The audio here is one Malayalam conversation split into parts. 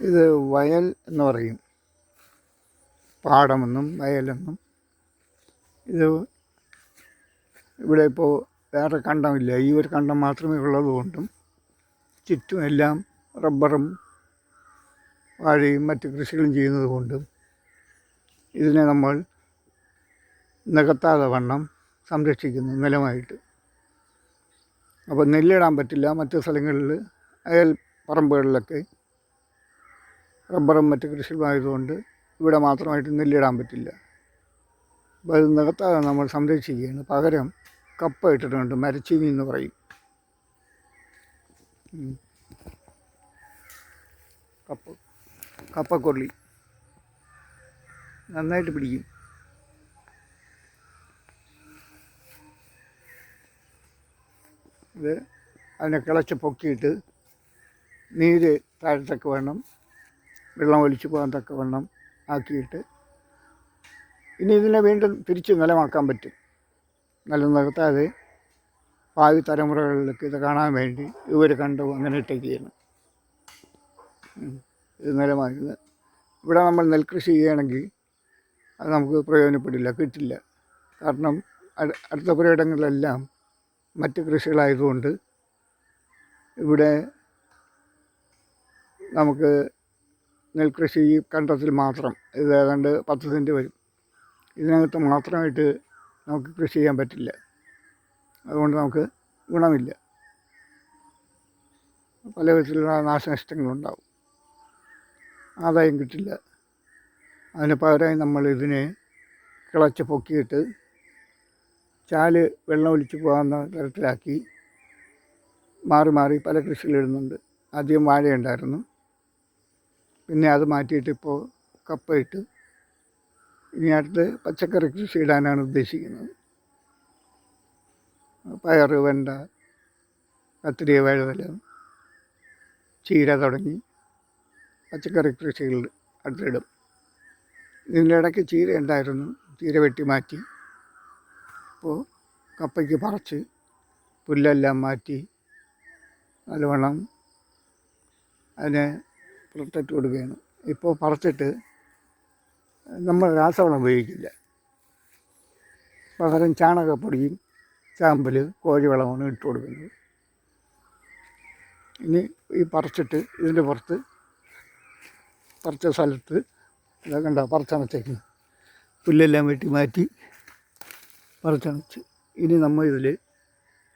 ഇത് വയൽ എന്ന് പറയും. പാടമെന്നും വയലെന്നും. ഇത് ഇവിടെ ഇപ്പോൾ വേറെ കണ്ടമില്ല. ഈ ഒരു കണ്ടം മാത്രമേ ഉള്ളതുകൊണ്ടും ചുറ്റും എല്ലാം റബ്ബറും വാഴയും മറ്റു കൃഷികളും ചെയ്യുന്നത് കൊണ്ടും ഇതിനെ നമ്മൾ നികത്താതെ വണ്ണം സംരക്ഷിക്കുന്നു നിലമായിട്ട്. അപ്പോൾ നെല്ലിടാൻ പറ്റില്ല. മറ്റു സ്ഥലങ്ങളിൽ അയൽ പറമ്പുകളിലൊക്കെ റബ്ബറും മറ്റ് കൃഷികളായതുകൊണ്ട് ഇവിടെ മാത്രമായിട്ട് നെല്ലിടാൻ പറ്റില്ല. അപ്പോൾ അത് നികത്താതെ നമ്മൾ സംരക്ഷിക്കുകയാണ്. പകരം കപ്പ ഇട്ടിട്ടുണ്ട് മരച്ചീനി എന്ന് പറയും. കപ്പ കപ്പക്കൊള്ളി. നന്നായിട്ട് പിടിക്കും. ഇത് അതിനെ കിളച്ച് പൊക്കിയിട്ട് നീര് താഴത്തൊക്കെ വേണം വെള്ളം ഒലിച്ചു പോകാൻ തക്കവണ്ണം ആക്കിയിട്ട് ഇനി ഇതിനെ വീണ്ടും തിരിച്ച് നിലമാക്കാൻ പറ്റും. നില നിർത്താതെ ഭാവി തലമുറകളിലേക്ക് ഇത് കാണാൻ വേണ്ടി ഇവർ കണ്ടു അങ്ങനെ ഇട്ടേക്കുകയാണ് ഇത് നിലമാക്കുന്നത് ഇവിടെ നമ്മൾ നെൽകൃഷി ചെയ്യുകയാണെങ്കിൽ അത് നമുക്ക് പ്രയോജനപ്പെടില്ല കിട്ടില്ല. കാരണം അടുത്ത പുരയിടങ്ങളിലെല്ലാം മറ്റ് കൃഷികളായതുകൊണ്ട് ഇവിടെ നമുക്ക് നെൽകൃഷി ഈ കണ്ടത്തിൽ മാത്രം ഇത് ഏതാണ്ട് പത്ത് സെന്റ് വരും. ഇതിനകത്ത് മാത്രമായിട്ട് നമുക്ക് കൃഷി ചെയ്യാൻ പറ്റില്ല. അതുകൊണ്ട് നമുക്ക് ഗുണമില്ല. പല വിധത്തിലുള്ള നാശനഷ്ടങ്ങളുണ്ടാവും. ആദായം കിട്ടില്ല. അതിന് പകരമായി നമ്മൾ ഇതിനെ കിളച്ച് പൊക്കിയിട്ട് ചാൽ വെള്ളം ഒലിച്ച് പോകാവുന്ന തരത്തിലാക്കി മാറി മാറി പല കൃഷികളിടുന്നുണ്ട്. ആദ്യം വാഴയുണ്ടായിരുന്നു. പിന്നെ അത് മാറ്റിയിട്ട് ഇപ്പോൾ കപ്പയിട്ട് ഇനി അടുത്ത് പച്ചക്കറി കൃഷി ഇടാനാണ് ഉദ്ദേശിക്കുന്നത്. പയർ വെണ്ട കത്തിരി വഴുതല ചീര തുടങ്ങി പച്ചക്കറി കൃഷികൾ അടുത്തിടും. ഇതിന്റെ ഇടയ്ക്ക് ചീര ഉണ്ടായിരുന്നു ചീര വെട്ടി മാറ്റി. അപ്പോൾ കപ്പയ്ക്ക് പറിച്ച് പുല്ലെല്ലാം മാറ്റി നല്ലവണ്ണം അതിനെ പുറത്തിട്ട് കൊടുക്കുകയാണ്. ഇപ്പോൾ പറച്ചിട്ട് നമ്മൾ രാസവളം ഉപയോഗിക്കില്ല. പകരം ചാണകപ്പൊടിയും ചാമ്പൽ കോഴിവളമാണ് ഇട്ട് കൊടുക്കുന്നത്. ഇനി ഈ പറച്ചിട്ട് ഇതിന്റെ പുറത്ത് പറിച്ച സ്ഥലത്ത് ഇതൊക്കെ കണ്ട പറിച്ചണച്ചേക്കുന്നു പുല്ലെല്ലാം വെട്ടി മാറ്റി പറിച്ചണച്ച് ഇനി നമ്മൾ ഇതിൽ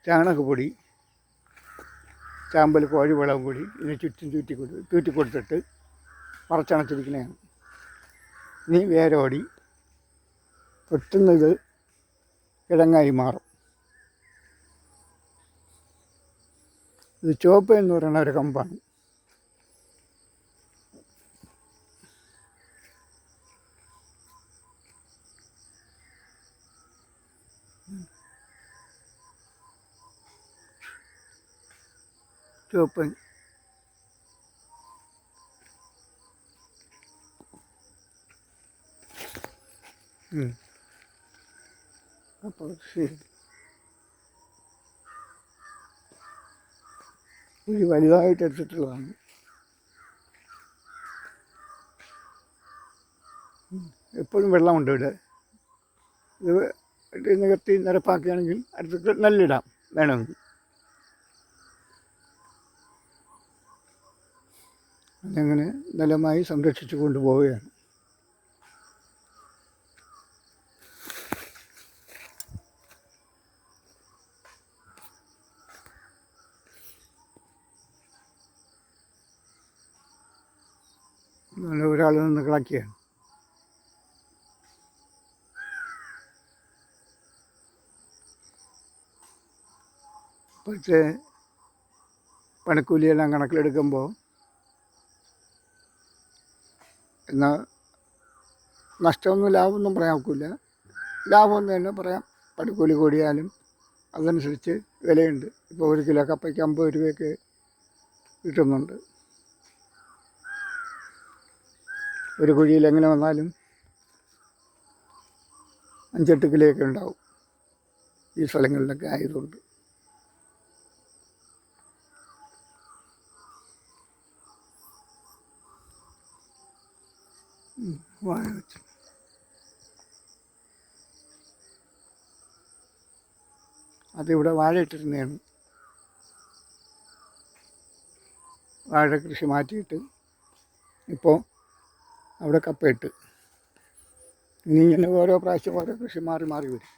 ചാണകപ്പൊടി ചാമ്പൽ കോഴി വെള്ളവും കൂടി ഇതിനെ ചുറ്റും ചുറ്റി ചുറ്റി കൊടുത്തിട്ട് പറച്ചണച്ചിരിക്കുന്നതാണ് ഇനി വേരോടി പെട്ടെന്ന് ഇത് കിഴങ്ങായി മാറും. ഇത് ചുവപ്പ് എന്ന് പറയുന്ന ഒരു കമ്പാണ്. ശരി. ഇത് വലുതായിട്ട് എടുത്തിട്ടുള്ളതാണ്. എപ്പോഴും വെള്ളമുണ്ട് ഇവിടെ. ഇത് നികത്തി നിരപ്പാക്കുകയാണെങ്കിൽ അടുത്ത് നെല്ലിടാം. വേണമെങ്കിൽ. അതങ്ങനെ നിലമായി സംരക്ഷിച്ചു കൊണ്ടുപോവുകയാണ്. ഒരാൾ നിന്ന് കളക്കിയാണ് പക്ഷേ പണിക്കൂലിയെല്ലാം കണക്കിലെടുക്കുമ്പോൾ എന്നാൽ നഷ്ടമൊന്നും ലാഭമൊന്നും പറയാൻ ഒക്കില്ല ലാഭമെന്ന് തന്നെ പറയാം പണിക്കൂലി കൂടിയാലും അതനുസരിച്ച് വിലയുണ്ട്. ഇപ്പോൾ ഒരു കിലോ കപ്പയ്ക്ക് അമ്പത് രൂപയൊക്കെ കിട്ടുന്നുണ്ട്. ഒരു കുഴിയിൽ എങ്ങനെ വന്നാലും അഞ്ചെട്ട് കിലോയൊക്കെ ഉണ്ടാവും ഈ സ്ഥലങ്ങളിലൊക്കെ ആയതുകൊണ്ട്. വാഴ അതിവിടെ വാഴ ഇട്ടിരുന്നതാണ്. വാഴ കൃഷി മാറ്റിയിട്ട് ഇപ്പോൾ അവിടെ കപ്പയിട്ട്. ഇനി ഇങ്ങനെ ഓരോ പ്രാവശ്യം ഓരോ കൃഷി മാറി മാറി വരും.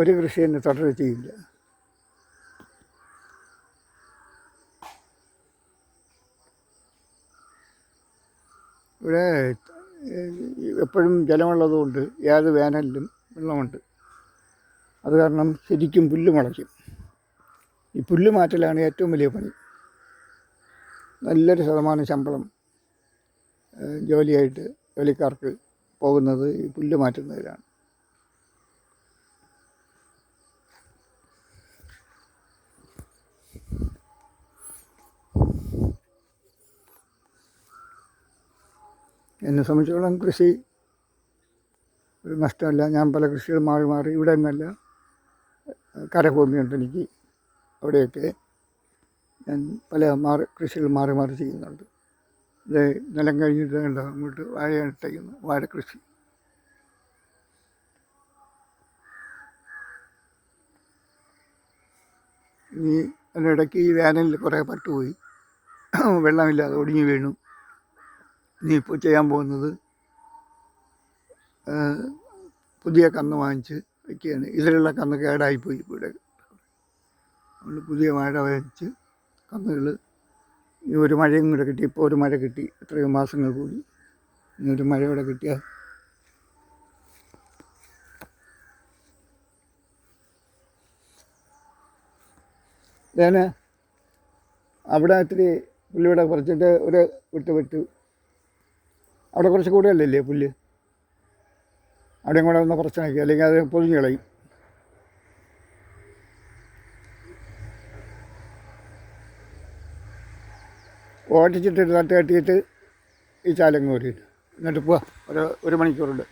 ഒരു കൃഷി തന്നെ തുടരെ ചെയ്യില്ല ഇവിടെ എപ്പോഴും ജലമുള്ളതുകൊണ്ട് ഏത് വേനലിലും വെള്ളമുണ്ട്. അത് കാരണം ശരിക്കും പുല്ല് മുളയ്ക്കും. ഈ പുല്ല് മാറ്റലാണ് ഏറ്റവും വലിയ പണി. നല്ലൊരു ശതമാനം ശമ്പളം ജോലിയായിട്ട് ജോലിക്കാർക്ക് പോകുന്നത് ഈ പുല്ല് മാറ്റുന്നതിലാണ്. എന്നെ സംബന്ധിച്ചോളം കൃഷി ഒരു നഷ്ടമല്ല. ഞാൻ പല കൃഷികൾ മാറി മാറി ഇവിടെ നിന്നല്ല കരഭൂമിയുണ്ട് എനിക്ക്. അവിടെയൊക്കെ ഞാൻ പല മാറി കൃഷികൾ മാറി മാറി ചെയ്യുന്നുണ്ട്. ഇത് നിലം കഴിഞ്ഞിട്ട് അങ്ങോട്ട് വാഴയാണ് ഇട്ടേക്കുന്നത് വാഴ കൃഷി. ഇനി അതിനിടയ്ക്ക് ഈ വേനലിൽ കുറേ പട്ടുപോയി. വെള്ളമില്ലാതെ ഒടിഞ്ഞു വീണു. ഇനി ഇപ്പോൾ ചെയ്യാൻ പോകുന്നത് പുതിയ കന്ന് വാങ്ങിച്ച് വയ്ക്കുകയാണ് ഇതിലുള്ള കന്ന് കേടായിപ്പോയി ഇവിടെ. നമ്മൾ പുതിയ മഴ വാങ്ങിച്ച് കന്നുകൾ ഇനി ഒരു മഴയും കൂടെ കിട്ടി. ഇപ്പോൾ ഒരു മഴ കിട്ടി. എത്രയോ മാസങ്ങൾ കൂടി. ഇനി ഒരു മഴ കൂടെ കിട്ടിയാൽ അവിടെ ഇത്തിരി പുല്ലിവിടെ കുറച്ചിട്ട് ഒരു വിട്ട് വിട്ടു. അവിടെ കുറച്ച് കൂടുതലല്ലേ പുല്ല്? അവിടെയും കൂടെ ഒന്ന് നോക്കി അല്ലെങ്കിൽ അത് പൊതിഞ്ഞ് കളയും. ഓട്ടിച്ചിട്ടിട്ട് തട്ട് കെട്ടിയിട്ട് ഈ ചാലങ്ങ് ഓടിയിട്ട്. എന്നിട്ട് പോവാ ഒരു ഒരു മണിക്കൂറുണ്ട്.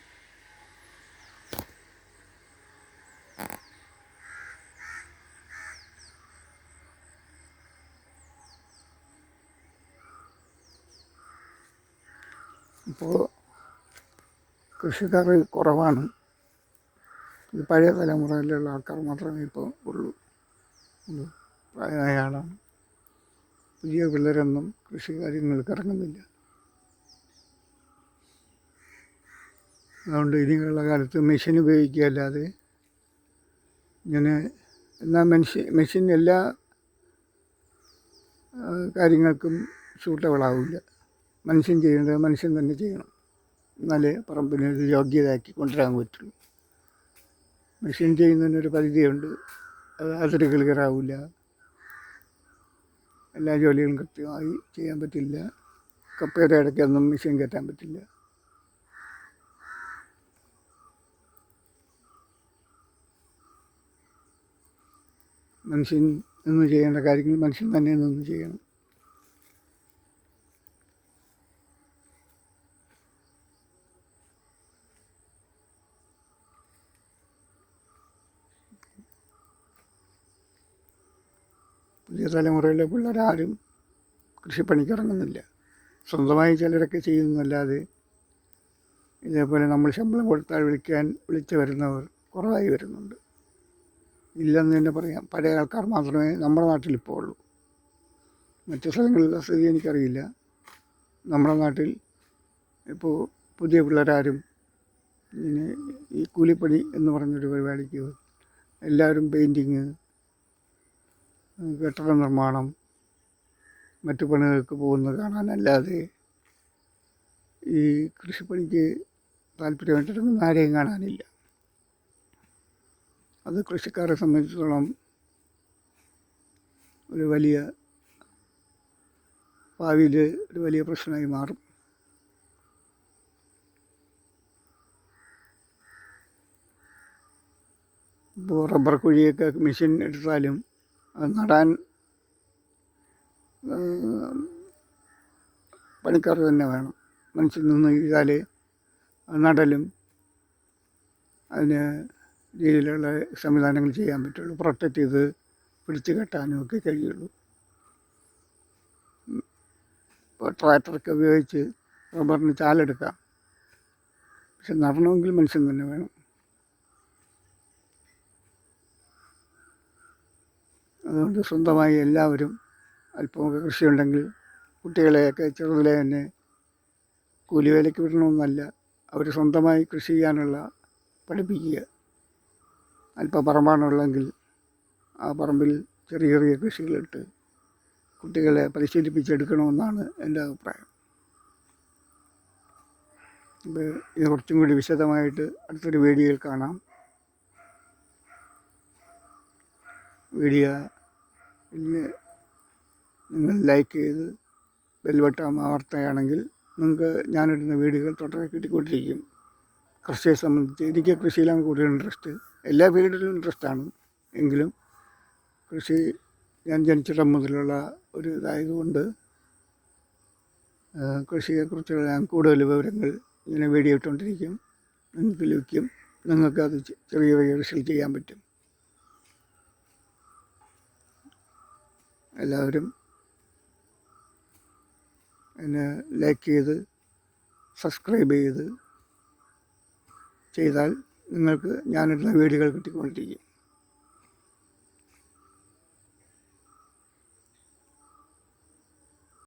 ഇപ്പോൾ കൃഷിക്കാർ കുറവാണ്. ഇത് പഴയ തലമുറയിലുള്ള ആൾക്കാർ മാത്രമേ ഇപ്പോൾ ഉള്ളൂ. പ്രായമായാണ് പുതിയ പിള്ളേരൊന്നും കൃഷി കാര്യങ്ങൾക്ക് ഇറങ്ങുന്നില്ല. അതുകൊണ്ട് ഇനിയുള്ള കാലത്ത് മെഷീൻ ഉപയോഗിക്കുക അല്ലാതെ ഇങ്ങനെ എന്നാൽ മനുഷ്യ മെഷീൻ എല്ലാ കാര്യങ്ങൾക്കും സൂട്ടബിളാവില്ല മനുഷ്യൻ ചെയ്യേണ്ടത് മനുഷ്യൻ തന്നെ ചെയ്യണം. എന്നാലേ പറമ്പിനെ ഒരു യോഗ്യതയാക്കി കൊണ്ടുവരാൻ പറ്റുള്ളൂ. മെഷീൻ ചെയ്യുന്നതിനൊരു പരിധിയുണ്ട്. അത് അതൊരു ക്ലിയറാവില്ല എല്ലാ ജോലികളും കൃത്യമായി ചെയ്യാൻ പറ്റില്ല. കപ്പയുടെ ഇടയ്ക്കൊന്നും മെഷീൻ കയറ്റാൻ പറ്റില്ല. മനുഷ്യൻ നിന്ന് ചെയ്യേണ്ട കാര്യങ്ങൾ മനുഷ്യൻ തന്നെ നിന്ന് ചെയ്യണം. പുതിയ തലമുറയിലെ പിള്ളേരാരും കൃഷിപ്പണിക്കിറങ്ങുന്നില്ല. സ്വന്തമായി ചിലരൊക്കെ ചെയ്യുന്നതല്ലാതെ ഇതേപോലെ നമ്മൾ ശമ്പളം കൊടുത്താൽ വിളിക്കാൻ വിളിച്ച് വരുന്നവർ കുറവായി വരുന്നുണ്ട്. ഇല്ലെന്ന് തന്നെ പറയാം. പല ആൾക്കാർ മാത്രമേ നമ്മുടെ നാട്ടിലിപ്പോൾ ഉള്ളൂ. മറ്റു സ്ഥലങ്ങളിലെ സ്ഥിതി എനിക്കറിയില്ല. നമ്മുടെ നാട്ടിൽ ഇപ്പോൾ പുതിയ പിള്ളേരാരും ഇങ്ങനെ ഈ കൂലിപ്പണി എന്ന് പറഞ്ഞൊരു പരിപാടിക്ക് എല്ലാവരും പെയിന്റിങ് കെട്ടിട നിർമ്മാണം മറ്റു പണികൾക്ക് പോകുന്നത് കാണാനല്ലാതെ ഈ കൃഷിപ്പണിക്ക് താല്പര്യമായിട്ടിറങ്ങുന്ന ആരെയും കാണാനില്ല. അത് കൃഷിക്കാരെ സംബന്ധിച്ചിടത്തോളം ഒരു വലിയ ഭാവിയിൽ ഒരു വലിയ പ്രശ്നമായി മാറും. ഇപ്പോൾ റബ്ബർ കുഴിയൊക്കെ മെഷീൻ എടുത്താലും നടാൻ പണിക്കാർ തന്നെ വേണം. മനുഷ്യൻ നിന്ന് ചെയ്താലേ അത് നടലും അതിന് രീതിയിലുള്ള സംവിധാനങ്ങൾ ചെയ്യാൻ പറ്റുള്ളൂ. പ്രൊട്ടക്റ്റ് ചെയ്ത് പിടിച്ചു കെട്ടാനും ഒക്കെ കഴിയുള്ളൂ. ഇപ്പോൾ ട്രാക്ടറൊക്കെ ഉപയോഗിച്ച് റബ്ബറിന് ചാലെടുക്കാം. പക്ഷെ നടണമെങ്കിൽ മനുഷ്യൻ തന്നെ വേണം. അതുകൊണ്ട് സ്വന്തമായി എല്ലാവരും അല്പമൊക്കെ കൃഷിയുണ്ടെങ്കിൽ കുട്ടികളെയൊക്കെ ചെറുതിലെ തന്നെ കൂലിവേലയ്ക്ക് വിടണമെന്നല്ല അവർ സ്വന്തമായി കൃഷി ചെയ്യാനുള്ള പഠിപ്പിക്കുക. അല്പം പറമ്പാണുള്ളെങ്കിൽ ആ പറമ്പിൽ ചെറിയ ചെറിയ കൃഷികളിട്ട് കുട്ടികളെ പരിശീലിപ്പിച്ചെടുക്കണമെന്നാണ് എന്റെ അഭിപ്രായം. ഇത് കുറച്ചും കൂടി വിശദമായിട്ട് അടുത്തൊരു വീഡിയോയിൽ കാണാം. വീഡിയോ നിങ്ങൾ ലൈക്ക് ചെയ്ത് ബെൽവട്ടം അമർത്തുകയാണെങ്കിൽ നിങ്ങൾക്ക് ഞാനിടുന്ന വീഡിയോകൾ തുടരെ കിട്ടിക്കൊണ്ടിരിക്കും. കൃഷിയെ സംബന്ധിച്ച് എനിക്ക് കൃഷിയിലാണ് കൂടുതൽ ഇൻട്രസ്റ്റ് എല്ലാ ഫീൽഡിലും ഇൻട്രസ്റ്റാണ് എങ്കിലും കൃഷി ഞാൻ ജനിച്ചിടം മുതലുള്ള ഒരു ഇതായതുകൊണ്ട് കൃഷിയെക്കുറിച്ചുള്ള ഞാൻ കൂടുതൽ വിവരങ്ങൾ ഇങ്ങനെ വീഡിയോ ഇട്ടുകൊണ്ടിരിക്കും നിങ്ങൾക്ക് ലഭിക്കും. നിങ്ങൾക്കത് ചെറിയ ചെറിയ കൃഷികൾ ചെയ്യാൻ പറ്റും. എല്ലാവരും എന്നെ ലൈക്ക് ചെയ്ത് സബ്സ്ക്രൈബ് ചെയ്ത് ചെയ്താൽ നിങ്ങൾക്ക് ഞാനിടുന്ന വീഡിയോകൾ കിട്ടിക്കൊണ്ടിരിക്കും.